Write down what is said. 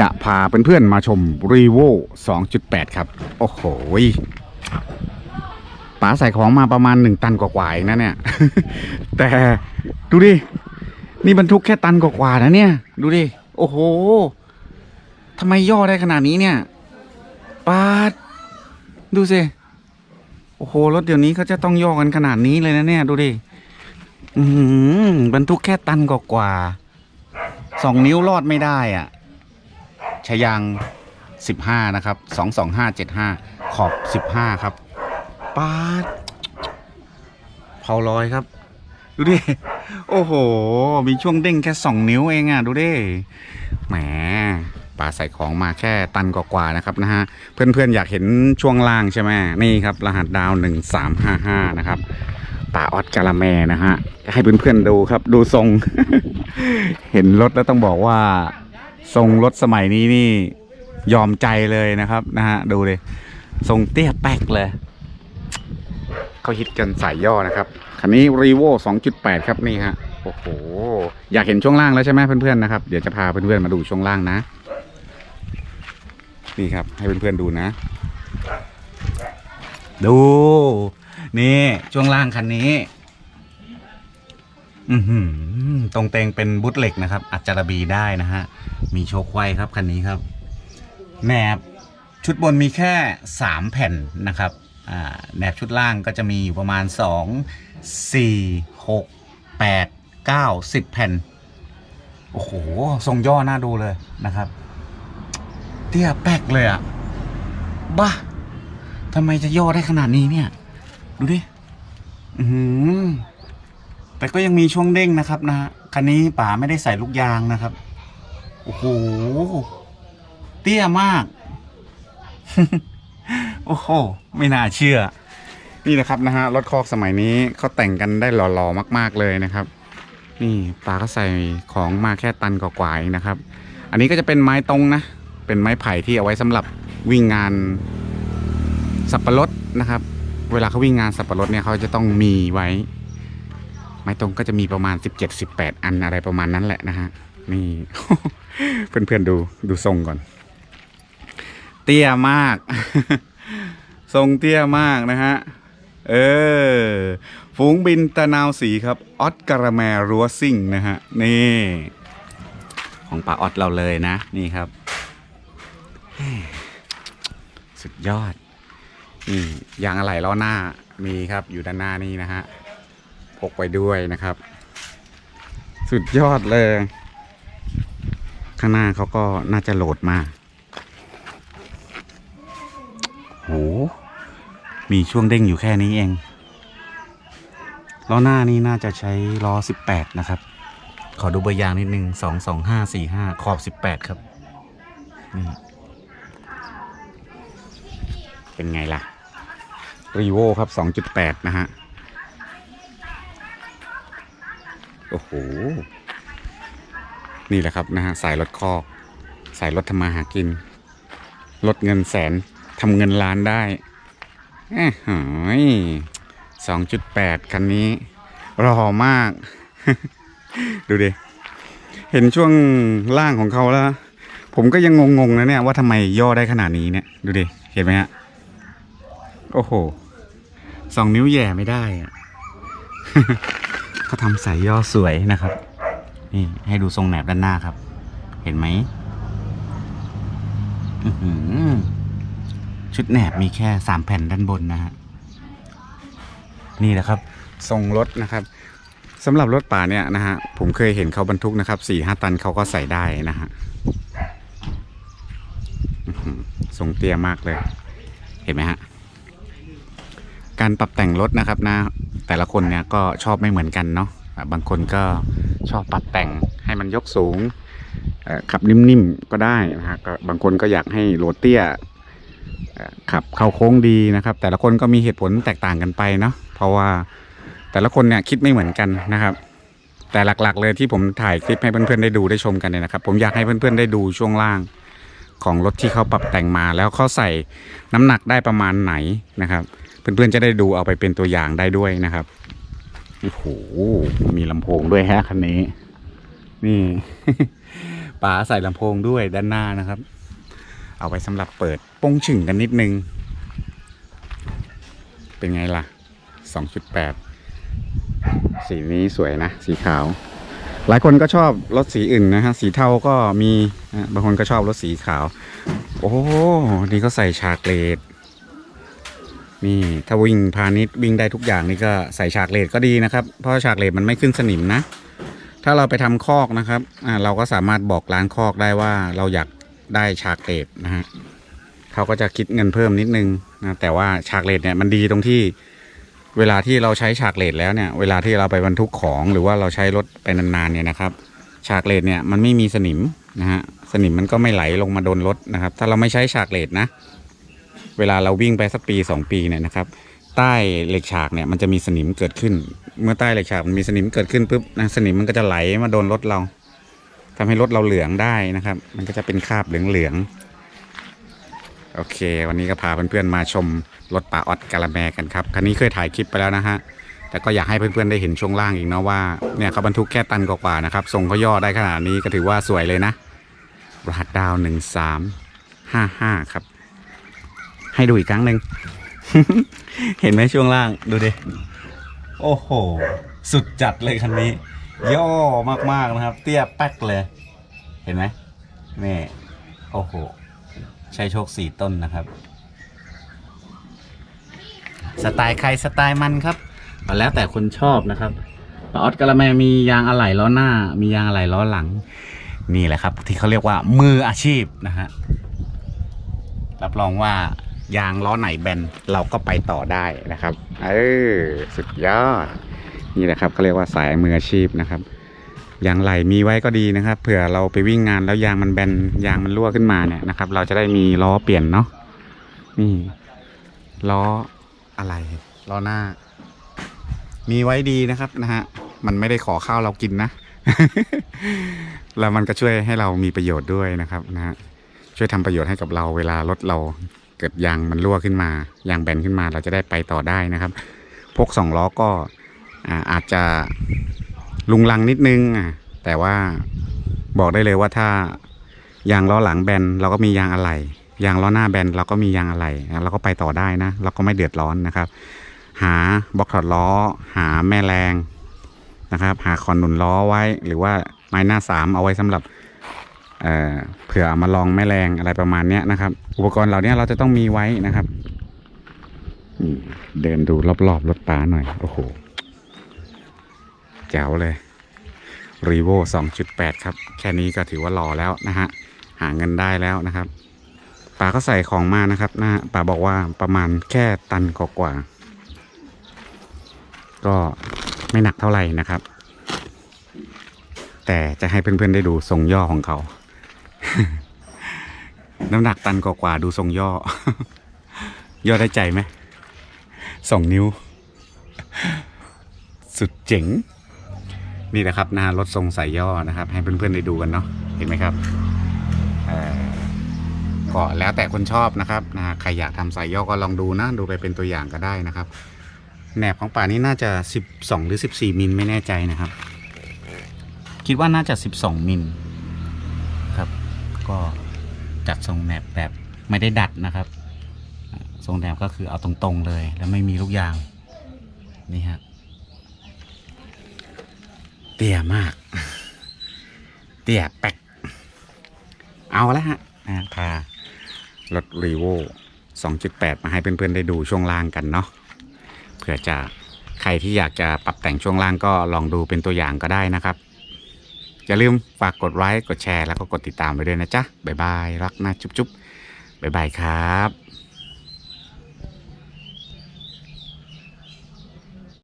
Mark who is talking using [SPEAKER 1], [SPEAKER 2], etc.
[SPEAKER 1] จะพาเพื่อนๆมาชม r e v o 2.8 ครับ โอ้โหป๋าใส่ของมาประมาณ1ตันกว่าๆนะเนี่ย แต่ดูดิ นี่บรรทุกแค่ตันกว่าๆนะเนี่ย ดูดิ โอ้โหทำไมย่อได้ขนาดนี้เนี่ยปาด ดูสิ โอ้โห รถเดี๋ยวนี้เขาจะต้องย่อกันขนาดนี้เลยนะเนี่ย ดูดิ อืบรรทุกแค่ตันกว่าๆสองนิ้วรอดไม่ได้อะ ชยางสิบห้านะครับสองสองห้าเจ็ดห้าขอบสิบห้าครับปาดเผาลอยครับ ดูดิ โอ้โห มีช่วงเด้งแค่สองนิ้วเองอะ ดูดิ แหมป่าใส่ของมาแค่ตันกว่าๆนะครับนะฮะ เพื่อนๆ อยากเห็นช่วงล่างใช่ไหมนี่ครับ รหัสดาว 1355 นะครับป่าออสกาลาแมนะฮะ ให้เพื่อนๆดูครับ ดูทรง เห็นรถแล้วต้องบอกว่า ทรงรถสมัยนี้นี่ยอมใจเลยนะครับนะฮะดูเลยทรงเตี้ยแป๊กเลย เขาฮิตกันสายย่อนะครับคันนี้ r e v o 2.8 ครับนี่ฮะโอ้โห อยากเห็นช่วงล่างแล้วใช่ไหมเพื่อนๆนะครับเดี๋ยวจะพาเพื่อนๆมาดูช่วงล่างนะ นี่ครับ ให้เพื่อนๆดูนะ ดู นี่ช่วงล่างคันนี้ อือหือตรงเตงเป็นบุตเหล็กนะครับ อัจจารบีได้นะฮะ มีโชคไว้ครับคันนี้ครับแหนบชุดบนมีแค่ 3 แผ่นนะครับแหนบชุดล่างก็จะมีอยู่ประมาณ 2 4 6 8 9 10 แผ่น โอ้โห ทรงย่อหน้าดูเลยนะครับเตี้ยแป๊กเลยอะบ้าทำไมจะย่อได้ขนาดนี้เนี่ย ดูดิ อือ แต่ก็ยังมีช่วงเด้งนะครับนะฮะคันนี้ป๋าไม่ได้ใส่ลูกยางนะครับ โอ้โห เตี้ยมาก โอ้โห ไม่น่าเชื่อ นี่นะครับนะฮะรถคอกสมัยนี้เขาแต่งกันได้หล่อๆมาก ๆเลยนะครับ นี่ป๋าก็ใส่ของมาแค่ตันกว่าๆเองนะครับ อันนี้ก็จะเป็นไม้ตรงนะ เป็นไม้ไผ่ที่เอาไว้สำหรับวิ่งงานสับปะรดนะครับ เวลาเขาวิ่งงานสับปะรดเนี่ยเขาจะต้องมีไว้ ไม้ตรงก็จะมีประมาณ 17 18 อันอะไรประมาณนั้นแหละนะฮะ นี่ เพื่อนๆดูดูทรงก่อน เตี้ยมาก ทรงเตี้ยมากนะฮะ เออ ฝูงบินตะนาวสีครับออสการาแมรัวซิ่งนะฮะ นี่ ของป่าออดเราเลยนะ นี่ครับ สุดยอดนี่ยางอะไหล่ล้อหน้ามีครับอยู่ด้านหน้านี่นะฮะ พกไว้ด้วยนะครับ สุดยอดเลย ข้างหน้าเขาก็น่าจะโหลดมาโหมีช่วงเด้งอยู่แค่นี้เองล้อหน้านี่น่าจะใช้ล้อ 18 นะครับ ขอดูเบอร์ยางนิดนึงสองสองห้าสี่ห้าขอบ 18 ครับ นี่ เป็นไงล่ะรีโวครับ 2.8 นะฮะ โอ้โห นี่แหละครับนะฮะสายรถคอก สายรถทำมาหากิน ลดเงินแสนทำเงินล้านได้เอ้หอยสองจุดแปดคันนี้รอมาก ดูดิ เห็นช่วงล่างของเขาแล้ว ผมก็ยังงงๆนะเนี่ยว่าทำไมย่อได้ขนาดนี้เนี่ย ดูดิ เห็นไหมฮะ โอ้โห สองนิ้วแย่ไม่ได้อะ เขาทำสายย่อสวยนะครับ นี่ให้ดูทรงแหนบด้านหน้าครับ เห็นไหมชุดแหนบมีแค่สามแผ่นด้านบนนะฮะนี่แหละครับ ทรงรถนะครับสำหรับรถป่าเนี่ยนะฮะผมเคยเห็นเขาบรรทุกนะครับสี่ห้าตันเขาก็ใส่ได้นะฮะทรงเตี้ยมากเลย เห็นไหมฮะ การปรับแต่งรถนะครับนะ แต่ละคนเนี่ยก็ชอบไม่เหมือนกันเนาะบางคนก็ชอบปรับแต่งให้มันยกสูงขับนิ่มๆก็ได้นะฮะบางคนก็อยากให้โรเตี้ยขับเข้าโค้งดีนะครับ แต่ละคนก็มีเหตุผลแตกต่างกันไปเนาะเพราะว่าแต่ละคนเนี่ยคิดไม่เหมือนกันนะครับ แต่หลักๆเลยที่ผมถ่ายคลิปให้เพื่อนๆได้ดูได้ชมกันเนี่ยนะครับ ผมอยากให้เพื่อนๆได้ดูช่วงล่างของรถที่เขาปรับแต่งมา แล้วเขาใส่น้ำหนักได้ประมาณไหนนะครับ เพื่อนๆจะได้ดูเอาไปเป็นตัวอย่างได้ด้วยนะครับโอ้โหมีลำโพงด้วยฮะคันนี้ นี่ป๋าใส่ลำโพงด้วยด้านหน้านะครับ เอาไว้สำหรับเปิดป้งฉึ่งกันนิดนึง เป็นไงล่ะ 2.8 สีนี้สวยนะ สีขาว หลายคนก็ชอบรถสีอื่นนะฮะ สีเทาก็มี บางคนก็ชอบรถสีขาว โอ้ นี่ก็ใส่ฉากเลด นี่ถ้าวิ่งพาณิชย์วิ่งได้ทุกอย่างนี่ก็ใส่ฉากเลดก็ดีนะครับ เพราะฉากเลดมันไม่ขึ้นสนิมนะ ถ้าเราไปทำคอกนะครับอ่าเราก็สามารถบอกร้านคอกได้ว่าเราอยากได้ฉากเลดนะฮะเขาก็จะคิดเงินเพิ่มนิดนึงนะแต่ว่าฉากเลดเนี่ยมันดีตรงที่เวลาที่เราใช้ฉากเลดแล้วเนี่ย เวลาที่เราไปบรรทุกของหรือว่าเราใช้รถไปนานๆเนี่ยนะครับ ฉากเลดเนี่ยมันไม่มีสนิมนะฮะสนิมมันก็ไม่ไหลลงมาโดนรถนะครับ ถ้าเราไม่ใช้ฉากเลดนะ เวลาเราวิ่งไปสักปีสองปีเนี่ยนะครับ ใต้เหล็กฉากเนี่ยมันจะมีสนิมเกิดขึ้น เมื่อใต้เหล็กฉากมันมีสนิมเกิดขึ้นปุ๊บนะสนิมมันก็จะไหลมาโดนรถเราทำให้รถเราเหลืองได้นะครับ มันก็จะเป็นคราบเหลืองๆโอเค วันนี้ก็พาเพื่อนๆมาชมรถป่าออดกาลแมกันครับคันนี้เคยถ่ายคลิปไปแล้วนะฮะแต่ก็อยากให้เพื่อนๆได้เห็นช่วงล่างอีกเนาะว่าเนี่ยเขาบรรทุกแค่ตันกว่าๆนะครับทรงเขาย่อได้ขนาดนี้ก็ถือว่าสวยเลยนะรหัสดาวหนึ่งสามห้าห้าครับ ให้ดูอีกครั้งหนึ่ง เห็นไหมช่วงล่างดูดิ โอ้โห สุดจัดเลยคันนี้ ย่อมากๆนะครับ เตี้ยแป๊กเลย เห็นไหมนี่โอ้โห ใช้โชคสี่ต้นนะครับ สไตล์ใครสไตล์มันครับแล้วแต่คนชอบนะครับออสกาละแมมียางอะไหล่ล้อหน้า มียางอะไหล่ล้อหลัง นี่แหละครับ ที่เขาเรียกว่ามืออาชีพนะฮะรับรองว่า ยางล้อไหนแบนเราก็ไปต่อได้นะครับ เออสุดยอด นี่แหละครับเขาเรียกว่าสายมืออาชีพนะครับ ยางไหลมีไว้ก็ดีนะครับ เผื่อเราไปวิ่งงานแล้วยางมันแบนยางมันรั่วขึ้นมาเนี่ยนะครับ เราจะได้มีล้อเปลี่ยนเนาะนี่ล้ออะไรล้อหน้า มีไว้ดีนะครับนะฮะมันไม่ได้ขอข้าวเรากินนะแล้วมันก็ช่วยให้เรามีประโยชน์ด้วยนะครับนะฮะช่วยทำประโยชน์ให้กับเราเวลารถเรา เกิดยางมันรั่วขึ้นมายางแบนขึ้นมาเราจะได้ไปต่อได้นะครับพกสองล้อก็อาอาจจะลุงลังนิดนึงแต่ว่าบอกได้เลยว่าถ้ายางล้อหลังแบนเราก็มียางอะไหล่ยางล้อหน้าแบนเราก็มียางอะไหล่เราก็ไปต่อได้นะ เราก็ไม่เดือดร้อนนะครับ หาบล็อกถอดล้อ หาแม่แรงนะครับ หาคอนหนุนล้อไว้ หรือว่าไม้หน้าสามเอาไว้สำหรับ เเผื่อเอามาลองแม่แรงอะไรประมาณนี้นะครับ อุปกรณ์เหล่านี้เราจะต้องมีไว้นะครับเดินดูรอบๆรถป้าหน่อย โอ้โหแจ๋วเลยรีโว2.8 ครับ แค่นี้ก็ถือว่าหล่อแล้วนะฮะ หาเงินได้แล้วนะครับป๋าก็ใส่ของมานะครับนะป๋าบอกว่าประมาณแค่ตันกว่าๆก็ไม่หนักเท่าไหร่นะครับ แต่จะให้เพื่อนๆได้ดูทรงย่อของเขา น้ำหนักตันกว่าๆดูทรงย่อ ย่อได้ใจไหมสองนิ้ว สุดเจ๋ง นี่แหละครับหน้ารถทรงใส่ย่อนะครับ ให้เพื่อนๆได้ดูกันเนาะเห็นไหมครับก็แล้วแต่คนชอบนะครับนะใครอยากทำใส่ย่อก็ลองดูนะดูไปเป็นตัวอย่างก็ได้นะครับแหนบของป่านี้น่าจะ 12 หรือ 14 มิลไม่แน่ใจนะครับ คิดว่าน่าจะ 12 มิล ก็จัดทรงแหนบแบบไม่ได้ดัดนะครับ ทรงแหนบก็คือเอาตรงๆเลย แล้วไม่มีลูกยางนี่ฮะเตี้ยมาก เตี้ยแปกเอาละฮะนะพารถรีโว2.8 มาให้เพื่อนๆได้ดูช่วงล่างกันเนาะเผื่อจะใครที่อยากจะปรับแต่งช่วงล่างก็ลองดูเป็นตัวอย่างก็ได้นะครับ อย่าลืมฝากกดไลค์กดแชร์แล้วก็กดติดตามไปด้วยนะจ๊ะบ๊ายบายรักนะจุ๊บๆบ๊ายบายครับ